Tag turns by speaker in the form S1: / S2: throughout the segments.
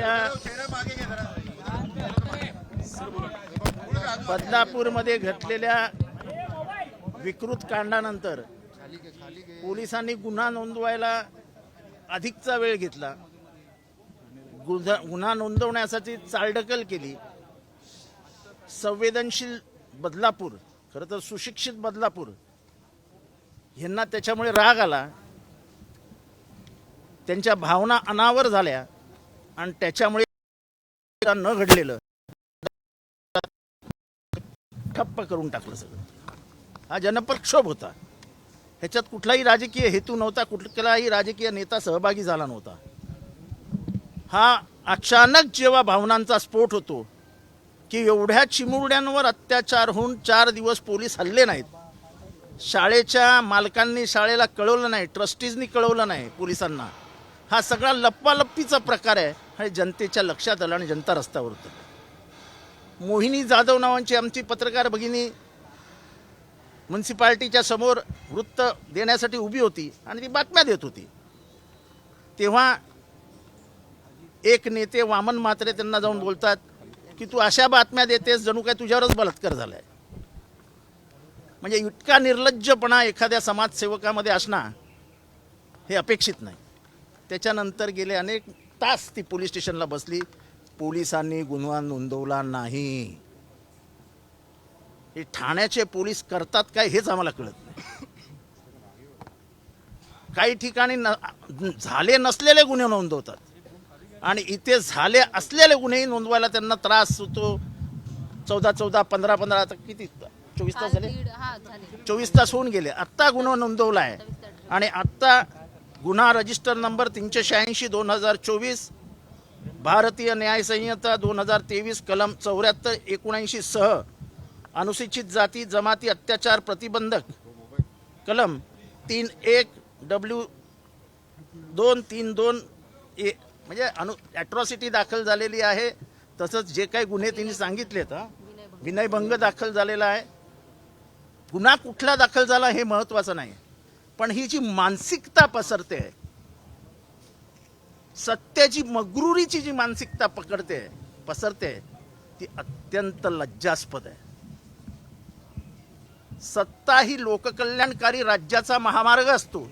S1: अशा बदलापूरमध्ये घटलेल्या विकृत कांडानंतर पोलिसांनी गुन्हा नोंदवायला अधिकचा वेळ घेतला. गुन्हा गुन्हा नोंदवण्यासाठी चालढकल केली. संवेदनशील बदलापूर खरं तर सुशिक्षित बदलापूर यांना त्याच्यामुळे राग आला. त्यांच्या भावना अनावर झाल्या. आणि त्याच्यामुळे न घडलेलं ठप्प करून टाकलं सगळं. हा जनप्रक्षोभ होता. ह्याच्यात कुठलाही राजकीय हेतू नव्हता कुठलाही राजकीय नेता सहभागी झाला नव्हता. हा अचानक जेव्हा भावनांचा स्फोट होतो की एवढ्या चिमुरड्यांवर अत्याचार होऊन चार दिवस पोलीस हल्ले नाहीत. शाळेच्या मालकांनी शाळेला कळवलं नाही ट्रस्टीजनी कळवलं नाही पोलिसांना. हा सगळा लप्पालप्पीचा प्रकार आहे. हे जनतेच्या लक्षात आलं आणि जनता रस्त्यावर उतरली मोहिनी जाधव नावांची आमची पत्रकार भगिनी म्युन्सिपाल्टीच्या समोर वृत्त देण्यासाठी उभी होती आणि ती बातम्या देत होती. तेव्हा एक नेते वामन मात्रे त्यांना जाऊन बोलतात की तू अशा बातम्या देतेस जणू काय तुझ्यावरच बलात्कार झालाय. म्हणजे इतका निर्लज्जपणा एखाद्या समाजसेवकामध्ये असणं हे अपेक्षित नाही. त्याच्यानंतर गेले अनेक तास ती पोलीस स्टेशनला बसली. पोलिसांनी गुन्हा नोंदवला नाही. हे ठाण्याचे पोलीस करतात काय हेच आम्हाला कळत नाही. काही ठिकाणी न झाले नसलेले गुन्हे नोंदवतात. आणि इथे झाले असलेले गुन्हेही नोंदवायला त्यांना त्रास होतो. चौदा चौदा पंधरा पंधरा आता किती? चोवीस तास झाले. चोवीस तास होऊन गेले. आत्ता गुन्हा नोंदवला आहे. आणि आत्ता गुन्हा रजिस्टर नंबर तीनशे शहाऐंशी दोन हजार चोवीस भारतीय न्याय संहिता दोन हजार तेवीस कलम चौऱ्याहत्तर एकोणऐंशी सह अनुसूचित जाती जमाती अत्याचार प्रतिबंधक कलम तीन एक डब्ल्यू दोन तीन दोन ए म्हणजे अनु ॲट्रॉसिटी दाखल झालेली आहे. तसंच जे काही गुन्हे त्यांनी सांगितलेत हा विनयभंग दाखल झालेला आहे. गुन्हा कुठला दाखल झाला हे महत्त्वाचं नाही. पण ही जी मानसिकता पसरते सत्याची मगरुरीची जी मानसिकता पकडते पसरते ती अत्यंत लज्जास्पद आहे. सत्ता ही लोककल्याणकारी राज्याचा महामार्ग असतो.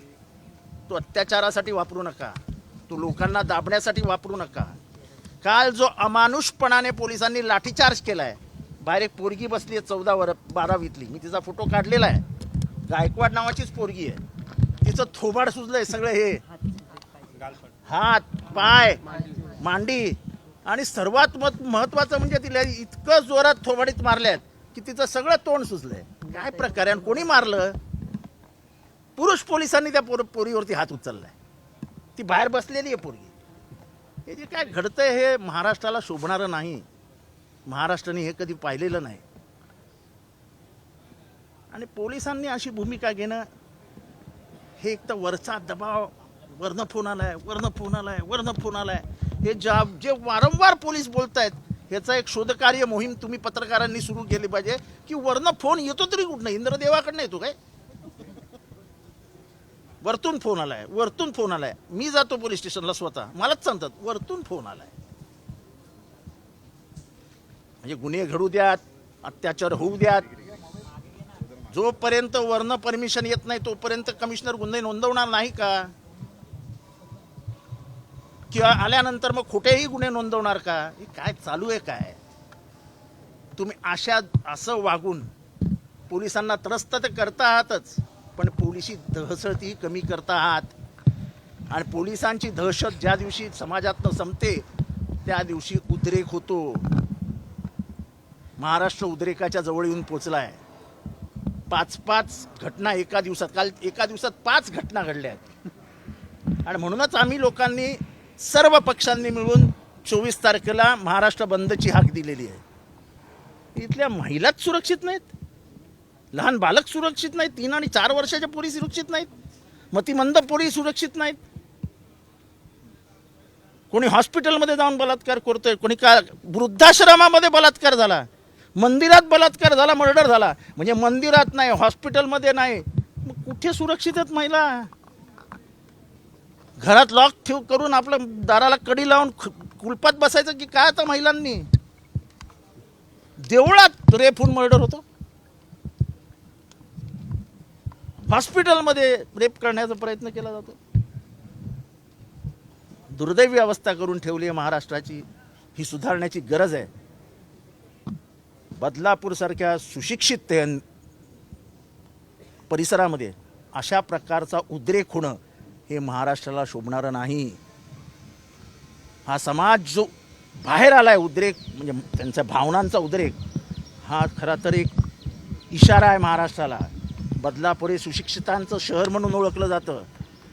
S1: तो अत्याचारासाठी वापरू नका. तो लोकांना दाबण्यासाठी वापरू नका. काल जो अमानुषपणाने पोलिसांनी लाठीचार्ज केलाय बाहेर एक पोरगी बसली आहे चौदा वर बारावीतली मी तिचा फोटो काढलेला आहे. गायकवाड नावाचीच पोरगी आहे. तिचं थोबाड सुजलंय सगळं हे. हात पाय. मांडी. आणि सर्वात महत्वाचं म्हणजे तिला इतकं जोरात थोबाडीत मारल्यात की तिचं सगळं तोंड सुजलंय. काय प्रकार आणि कोणी मारलं? पुरुष पोलिसांनी त्या पोर पोरीवरती हात उचललाय. ती बाहेर बसलेली आहे पोरगी. हे जे काय घडतंय हे महाराष्ट्राला शोभणारं नाही. महाराष्ट्राने हे कधी पाहिलेलं नाही. आणि पोलिसांनी अशी भूमिका घेणं हे एक तर वरचा दबाव वरनं फोन आलाय वरनं फोन आलाय वरनं फोन आलाय. हे ज्या जे वारंवार पोलीस बोलत आहेत ह्याचा एक शोधकार्य मोहीम तुम्ही पत्रकारांनी सुरू केली पाहिजे की वरनं फोन येतो तरी कुठनं? इंद्रदेवाकडनं येतो काय? वरतून फोन आलाय वरतून फोन आलाय. मी जातो पोलीस स्टेशनला स्वतः. मलाच सांगतात वरतून फोन आलाय. म्हणजे गुन्हे घडू द्यात अत्याचार होऊ द्यात. जोपर्यंत वर्ण परमिशन येत नाही तोपर्यंत कमिशनर गुन्हे नोंदवणार नाही का? किंवा आल्यानंतर मग कुठेही गुन्हे नोंदवणार का? हे काय चालू आहे काय? तुम्ही अशा असं वागून पोलिसांना त्रस्त तर करता आहातच पण पोलिसी दहशतही कमी करता आहात आणि पोलिसांची दहशत ज्या दिवशी समाजातनं संपते त्या दिवशी उद्रेक होतो. महाराष्ट्र उद्रेकाच्या जवळ येऊन पोचलाय. पाच पाच घटना एका दिवसात. काल एका दिवसात पाच घटना घडल्या आहेत. आणि म्हणूनच आम्ही लोकांनी सर्व पक्षांनी मिळून चोवीस तारखेला महाराष्ट्र बंदची हाक दिलेली आहे. इथल्या महिलाच सुरक्षित नाहीत. लहान बालक सुरक्षित नाहीत. तीन आणि चार वर्षाच्या पोरी सुरक्षित नाहीत. मतिमंद पोरी सुरक्षित नाहीत. कोणी हॉस्पिटलमध्ये जाऊन बलात्कार करतोय कोणी का वृद्धाश्रमामध्ये बलात्कार झाला. मंदिरात बलात्कार झाला मर्डर झाला. म्हणजे मंदिरात नाही हॉस्पिटलमध्ये नाही. मग कुठे सुरक्षित आहेत महिला? घरात लॉक ठेव करून आपलं दाराला कडी लावून कुलपात बसायचं की काय आता महिलांनी? देवळात रेप होऊन मर्डर होतो. हॉस्पिटलमध्ये रेप करण्याचा प्रयत्न केला जातो. दुर्दैवी अवस्था करून ठेवली आहे महाराष्ट्राची. ही सुधारण्याची गरज आहे. बदलापूरसारख्या सुशिक्षित परिसरामध्ये अशा प्रकारचा उद्रेक होणं हे महाराष्ट्राला शोभणारं नाही. हा समाज जो बाहेर आला आहे उद्रेक म्हणजे त्यांच्या भावनांचा उद्रेक हा खरा तर एक इशारा आहे महाराष्ट्राला. बदलापूर हे सुशिक्षितांचं शहर म्हणून ओळखलं जातं.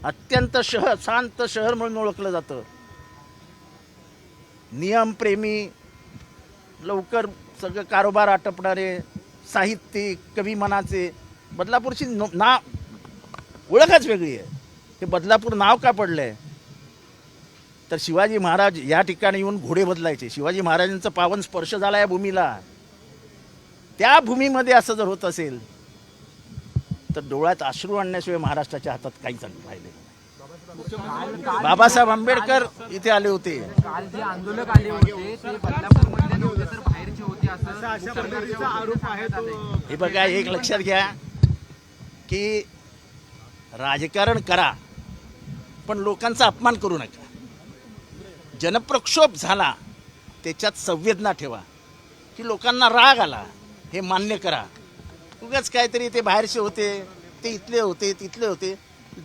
S1: अत्यंत शहर शांत शहर म्हणून ओळखलं जातं. नियमप्रेमी लवकर सगळं कारोबार आटपणारे साहित्यिक कवी मनाचे बदलापूरची ना ओळखच वेगळी आहे. हे बदलापूर नाव का पडलं आहे तर शिवाजी महाराज या ठिकाणी येऊन घोडे बदलायचे. शिवाजी महाराजांचा पावन स्पर्श झाला या भूमीला. त्या भूमीमध्ये असं जर होत असेल तर डोळ्यात अश्रू आणण्याशिवाय महाराष्ट्राच्या हातात काहीच राहिले बाबासाहेब आंबेडकर इथे आले होते.
S2: बाहेरचे होते आरोप आहे
S1: हे बघा एक लक्षात घ्या की राजकारण करा पण लोकांचा अपमान करू नका. जनप्रक्षोभ झाला त्याच्यात संवेदना ठेवा. की लोकांना राग आला हे मान्य करा. उगाच काहीतरी ते बाहेरचे होते ते इथले होते तिथले होते.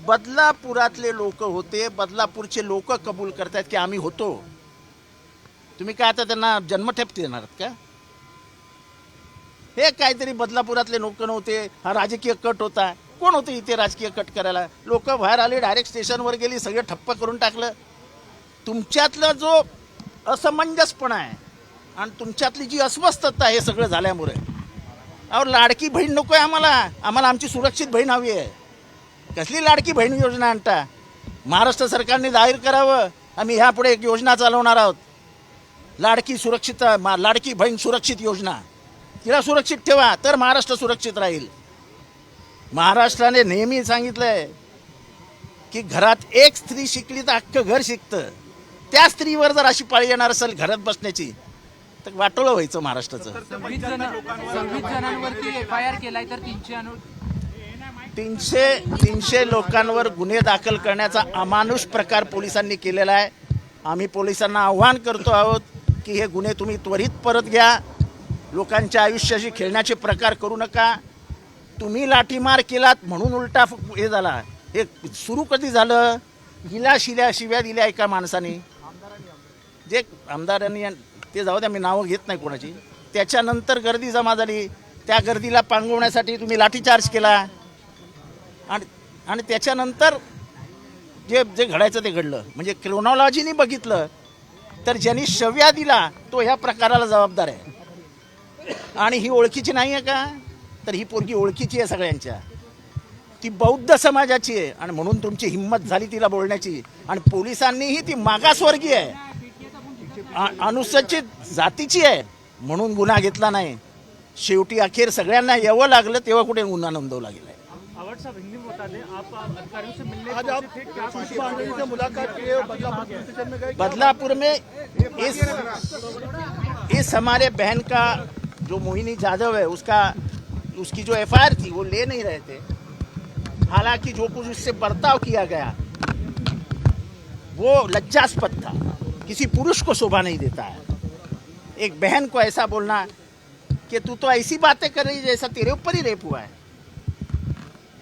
S1: बदलापुरातले लोक होते बदलापूरचे लोक कबूल करतात की आम्ही होतो. तुम्ही काय आता त्यांना जन्मठेप देणार का? हे काहीतरी बदलापुरातले लोक नव्हते. हा राजकीय कट होता. कोण होते इथे राजकीय कट करायला? लोक बाहेर आले डायरेक्ट स्टेशनवर गेली सगळे ठप्प करून टाकलं. तुमच्यातला जो असमंजसपणा आहे आणि तुमच्यातली जी अस्वस्थता हे सगळं झाल्यामुळे. अहो लाडकी बहीण नको आहे आम्हाला. आम्हाला आमची सुरक्षित बहीण हवी आहे. कसली लाडकी बहीण योजना आणता? महाराष्ट्र सरकारने जाहीर करावं. आम्ही ह्यापुढे एक योजना चालवणार आहोत. लाडकी सुरक्षित मा- लाडकी बहीण सुरक्षित योजना. तिला सुरक्षित ठेवा तर महाराष्ट्र सुरक्षित राहील. महाराष्ट्राने नेहमी सांगितलंय की घरात एक स्त्री शिकली तर अख्खं घर शिकतं. त्या स्त्रीवर जर अशी पाळी येणार असेल घरात बसण्याची तर वाटोळं व्हायचं महाराष्ट्राचं.
S2: तीनशे
S1: तीनशे लोकांवर गुन्हे दाखल करण्याचा अमानुष प्रकार पोलिसांनी केलेला आहे. आम्ही पोलिसांना आव्हान करतो आहोत की हे गुन्हे तुम्ही त्वरित परत घ्या. लोकांच्या आयुष्याशी खेळण्याचे प्रकार करू नका. तुम्ही लाठीमार केलात म्हणून उलटा फ- हे झाला. हे सुरू कधी झालं? हिला शिल्या शिव्या दिल्या एका माणसाने. जे आमदारांनी ते जाऊ द्या मी नावं घेत नाही कोणाची. त्याच्यानंतर गर्दी जमा झाली. त्या गर्दीला पांगवण्यासाठी तुम्ही लाठीचार्ज केला. आणि आणि त्याच्यानंतर जे जे घडायचं ते घडलं. म्हणजे क्रोनॉलॉजीनी बघितलं. तर ज्यांनी शव्या दिला तो ह्या प्रकाराला जबाबदार आहे. आणि ही ओळखीची नाही आहे का? तर ही पोरगी ओळखीची आहे सगळ्यांच्या. ती बौद्ध समाजाची आहे आणि म्हणून तुमची हिंमत झाली तिला बोलण्याची. आणि पोलिसांनीही ती मागासवर्गीय आहे. अनुसूचित जातीची आहे. म्हणून गुन्हा घेतला नाही. शेवटी अखेर सगळ्यांना यावं लागलं तेव्हा कुठे गुन्हा नोंदवला गेलाय
S3: गए।
S1: बदलापुर में इस इस हमारे बहन का जो मोहिनी जाधव है, उसका, उसकी जो एफ़ थी, वो ले नहीं रहे थे। हालाँकि जो कुछ उससे बर्ताव किया गया, वो लज्जास्पद था। किसी पुरुष को शोभा नहीं देता है। एक बहन को ऐसा बोलना कि, तू तो ऐसी बातें कर रही जैसा तेरे ऊपर ही रेप हुआ है।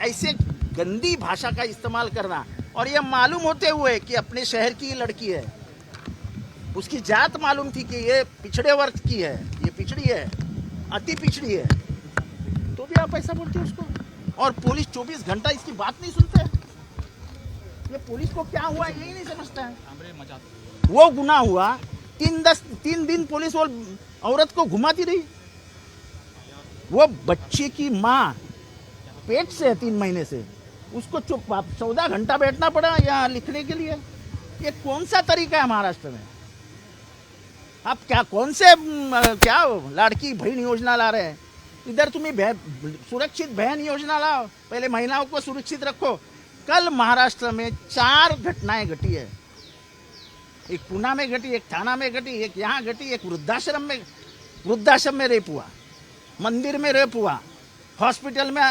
S1: ऐसे गंदी भाषा का इस्तेमाल करना। और यह मालूम होते हुए कि अपने शहर की लड़की है। उसकी जात मालूम थी कि ये पिछड़े वर्ग की है, ये पिछड़ी है। अति पिछड़ी है। तो भी आप ऐसा बोलते हो उसको। और पुलिस 24 घंटा इसकी बात नहीं सुनते। ये पुलिस को क्या हुआ यही नहीं समझता है। वो गुना हुआ। तीन दस तीन दिन पुलिस वो औरत को घुमाती रही। वो बच्चे की माँ पेट से है तीन महीने से। उसको चुप चौदह घंटा बैठना पड़ा यहाँ लिखने के लिए। ये कौन सा तरीका है महाराष्ट्र में? आप क्या, कौन से क्या लाड़की बहन योजना ला रहे हैं? इधर तुम्हें सुरक्षित बहन योजना लाओ। पहले महिलाओं को सुरक्षित रखो। कल महाराष्ट्र में चार घटनाएँ घटी है। एक पूना में घटी, एक थाना में घटी, एक यहाँ घटी, एक वृद्धाश्रम में वृद्धाश्रम में रेप हुआ। मंदिर में रेप हुआ। हॉस्पिटल में,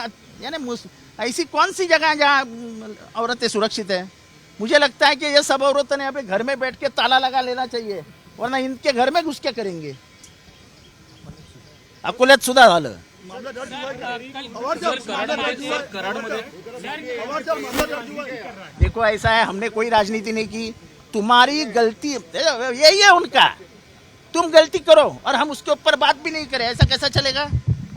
S1: यानी ऐसी कौन सी जगह है जहाँ, औरतें सुरक्षित हैं? मुझे लगता है कि ये सब औरतें ने अभी घर में बैठ के ताला लगा लेना चाहिए। वरना इनके घर में घुस क्या करेंगे। अकोल्यात सुद्धा झालं।
S3: मामला दर्ज हुआ है और जब मामला दर्ज हुआ है और जब मामला दर्ज हुआ है
S1: देखो, ऐसा है, हमने कोई राजनीति नहीं की। तुम्हारी गलती यही है उनका। तुम गलती करो और हम उसके ऊपर बात भी नहीं करें। ऐसा कैसा चलेगा?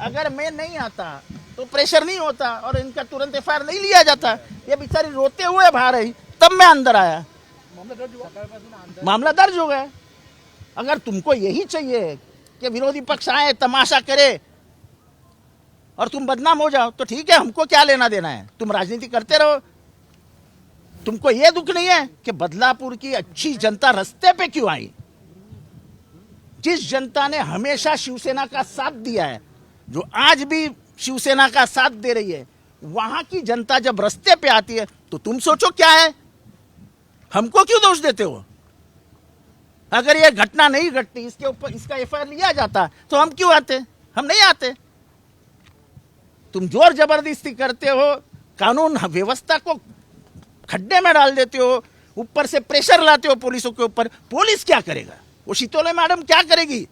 S1: अगर मैं नहीं आता तो प्रेशर नहीं होता और इनका तुरंत एफआईआर नहीं लिया जाता। ये बेचारी रोते हुए बाहर आई, तब मैं अंदर आया।
S3: मामला दर्ज
S1: हो गया। अगर तुमको यही चाहिए कि विरोधी पक्ष आए, तमाशा करे और तुम बदनाम हो जाओ तो ठीक है, हमको क्या लेना देना है? तुम राजनीति करते रहो। तुमको यह दुख नहीं है कि बदलापुर की अच्छी जनता रस्ते पे क्यों आई? जिस जनता ने हमेशा शिवसेना का साथ दिया है, जो आज भी शिवसेना का साथ दे रही है, वहाँ की जनता जब रस्ते पे आती है तो तुम सोचो क्या है? हमको क्यों दोष देते हो? अगर ये घटना नहीं घटती, इसके ऊपर, इसका एफ़ लिया जाता तो हम क्यों आते? हम नहीं आते। तुम ज़ोर ज़बरदस्ती करते हो, कानून व्यवस्था को खड्डे में डाल देते हो, ऊपर से प्रेशर लाते हो पुलिसों के ऊपर। पुलिस क्या करेगा? वो शीतोले मैडम क्या करेगी?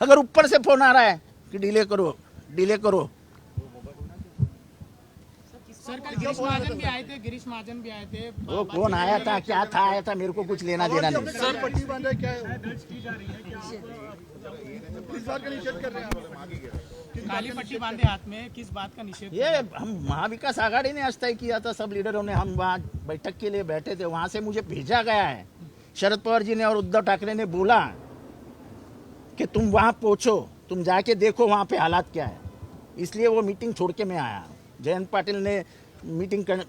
S1: अगर ऊपर से फ़ोन आ रहा है कि डिले करो डिले करो
S4: सर कल गिरीश महाजन भी आए थे गिरीश महाजन भी आए थे
S1: वो कौन आया था क्या था आया था मेरे को कुछ लेना देना नहीं।
S3: सर पट्टी बाँध रहे क्या? है किस बात का निषेध कर रहे हैं
S4: काली पट्टी बांधे हाथ में किस बात का निषेध
S1: ये हम महाविकास आघाड़ी ने आज तय किया था सब लीडरों ने हम वहाँ बैठक के लिए बैठे थे वहाँ से मुझे भेजा गया है। शरद पवार जी ने और उद्धव ठाकरे ने बोला कि तुम वहाँ पहुँचो तुम जाके देखो वहाँ पे हालात क्या है। इसलिए वो मीटिंग छोड़ के मैं आया। जयंत पाटिल ने मीटिंग कर,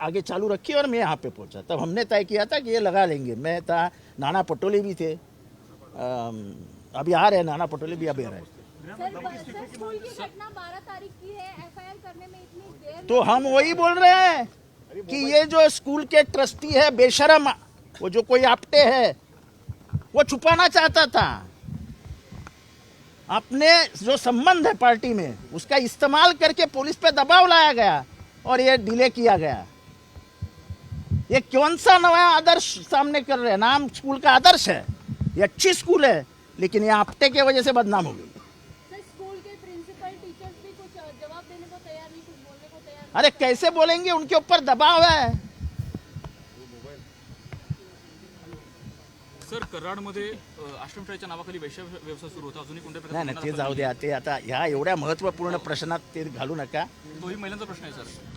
S1: आगे चालू रखी और मैं यहाँ पे पहुँचा। तब हमने तय किया था कि ये लगा लेंगे। मैं था नाना पटोले भी थे। अभी आ रहे हैं नाना पटोले भी अभी आ रहे हैं।
S5: सर सर स्कूल की घटना 12 तारीख की एफआईआर करने में इतनी देर
S1: तो हम वही बोल रहे हैं कि ये जो स्कूल के ट्रस्टी है बेशरम वो जो कोई आपटे है वो छुपाना चाहता था। अपने जो संबंध है पार्टी में उसका इस्तेमाल करके पुलिस पे दबाव लाया गया और ये डिले किया गया। ये कौन सा नया आदर्श सामने कर रहे हैं? नाम स्कूल का आदर्श है। ये अच्छी स्कूल है लेकिन ये आपटे की वजह से बदनाम हो गई। अरे कैसे बोलेंगे? उनके ऊपर दबाव है।
S6: सर कराडमध्ये आश्रमशाळेच्या नावाखाली वैश्य व्यवसाय सुरू होता. अजूनही कोणत्या
S1: नाही नाही ते जाऊ द्या. ते आता ह्या एवढ्या महत्त्वपूर्ण प्रश्नात ते घालू नका.
S6: तोही महिलांचा प्रश्न आहे सर.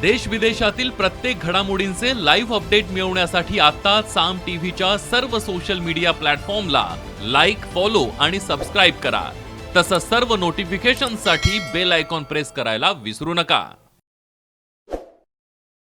S7: देश विदेशातील प्रत्येक घडामोडींचे लाईव्ह अपडेट मिळवण्यासाठी आता साम टीव्हीच्या सर्व सोशल मीडिया प्लॅटफॉर्मला लाईक फॉलो आणि सबस्क्राईब करा. तसंच सर्व नोटिफिकेशनसाठी बेल आयकॉन प्रेस करायला विसरू नका.